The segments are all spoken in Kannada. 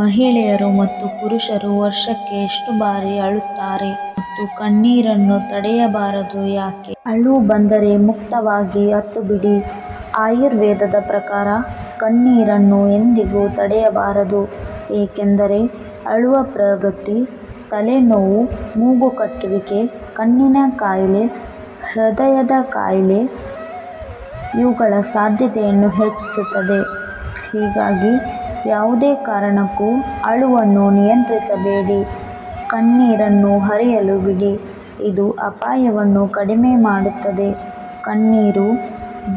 ಮಹಿಳೆಯರು ಮತ್ತು ಪುರುಷರು ವರ್ಷಕ್ಕೆ ಎಷ್ಟು ಬಾರಿ ಅಳುತ್ತಾರೆ ಮತ್ತು ಕಣ್ಣೀರನ್ನು ತಡೆಯಬಾರದು ಯಾಕೆ? ಅಳು ಬಂದರೆ ಮುಕ್ತವಾಗಿ ಅತ್ತುಬಿಡಿ ಆಯುರ್ವೇದದ ಪ್ರಕಾರ ಕಣ್ಣೀರನ್ನು ಎಂದಿಗೂ ತಡೆಯಬಾರದು. ಏಕೆಂದರೆ ಅಳುವ ಪ್ರವೃತ್ತಿ, ತಲೆನೋವು, ಮೂಗು ಕಟ್ಟುವಿಕೆ, ಕಣ್ಣಿನ ಕಾಯಿಲೆ, ಹೃದಯದ ಕಾಯಿಲೆ ಇವುಗಳ ಸಾಧ್ಯತೆಯನ್ನು ಹೆಚ್ಚಿಸುತ್ತದೆ. ಹೀಗಾಗಿ ಯಾವುದೇ ಕಾರಣಕ್ಕೂ ಅಳುವನ್ನು ನಿಯಂತ್ರಿಸಬೇಡಿ. ಕಣ್ಣೀರನ್ನು ಹರಿಯಲು ಬಿಡಿ. ಇದು ಅಪಾಯವನ್ನು ಕಡಿಮೆ ಮಾಡುತ್ತದೆ. ಕಣ್ಣೀರು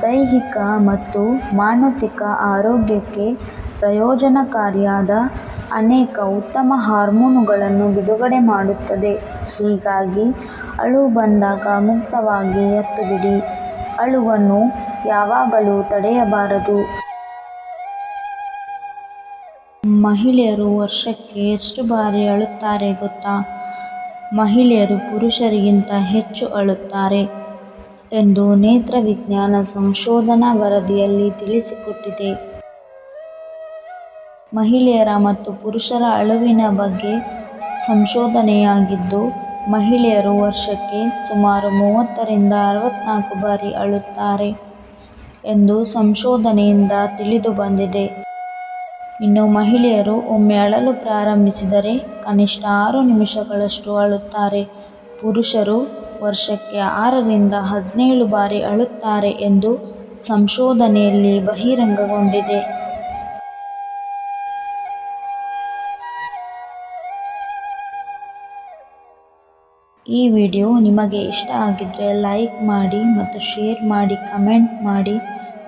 ದೈಹಿಕ ಮತ್ತು ಮಾನಸಿಕ ಆರೋಗ್ಯಕ್ಕೆ ಪ್ರಯೋಜನಕಾರಿಯಾದ ಅನೇಕ ಉತ್ತಮ ಹಾರ್ಮೋನುಗಳನ್ನು ಬಿಡುಗಡೆ ಮಾಡುತ್ತದೆ. ಹೀಗಾಗಿ ಅಳು ಬಂದಾಗ ಮುಕ್ತವಾಗಿ ಅತ್ತುಬಿಡಿ ಅಳುವನ್ನು ಯಾವಾಗಲೂ ತಡೆಯಬಾರದು. ಮಹಿಳೆಯರು ವರ್ಷಕ್ಕೆ ಎಷ್ಟು ಬಾರಿ ಅಳುತ್ತಾರೆ ಗೊತ್ತಾ? ಮಹಿಳೆಯರು ಪುರುಷರಿಗಿಂತ ಹೆಚ್ಚು ಅಳುತ್ತಾರೆ ಎಂದು ನೇತ್ರವಿಜ್ಞಾನ ಸಂಶೋಧನಾ ವರದಿಯಲ್ಲಿ ತಿಳಿಸಿಕೊಟ್ಟಿದೆ. ಮಹಿಳೆಯರ ಮತ್ತು ಪುರುಷರ ಅಳುವಿನ ಬಗ್ಗೆ ಸಂಶೋಧನೆಯಾಗಿದ್ದು, ಮಹಿಳೆಯರು ವರ್ಷಕ್ಕೆ ಸುಮಾರು ಮೂವತ್ತರಿಂದ ಅರವತ್ನಾಲ್ಕು ಬಾರಿ ಅಳುತ್ತಾರೆ ಎಂದು ಸಂಶೋಧನೆಯಿಂದ ತಿಳಿದುಬಂದಿದೆ ಇನ್ನು ಮಹಿಳೆಯರು ಒಮ್ಮೆ ಅಳಲು ಪ್ರಾರಂಭಿಸಿದರೆ ಕನಿಷ್ಠ ಆರು ನಿಮಿಷಗಳಷ್ಟು ಅಳುತ್ತಾರೆ. ಪುರುಷರು ವರ್ಷಕ್ಕೆ ಆರರಿಂದ ಹದಿನೇಳು ಬಾರಿ ಅಳುತ್ತಾರೆ ಎಂದು ಸಂಶೋಧನೆಯಲ್ಲಿ ಬಹಿರಂಗಗೊಂಡಿದೆ. ಈ ವಿಡಿಯೋ ನಿಮಗೆ ಇಷ್ಟ ಆಗಿದ್ದರೆ ಲೈಕ್ ಮಾಡಿ ಮತ್ತು ಶೇರ್ ಮಾಡಿ, ಕಮೆಂಟ್ ಮಾಡಿ.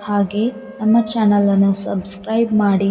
ಹಾಗೆ ನಮ್ಮ ಚಾನಲನ್ನು ಸಬ್ಸ್ಕ್ರೈಬ್ ಮಾಡಿ.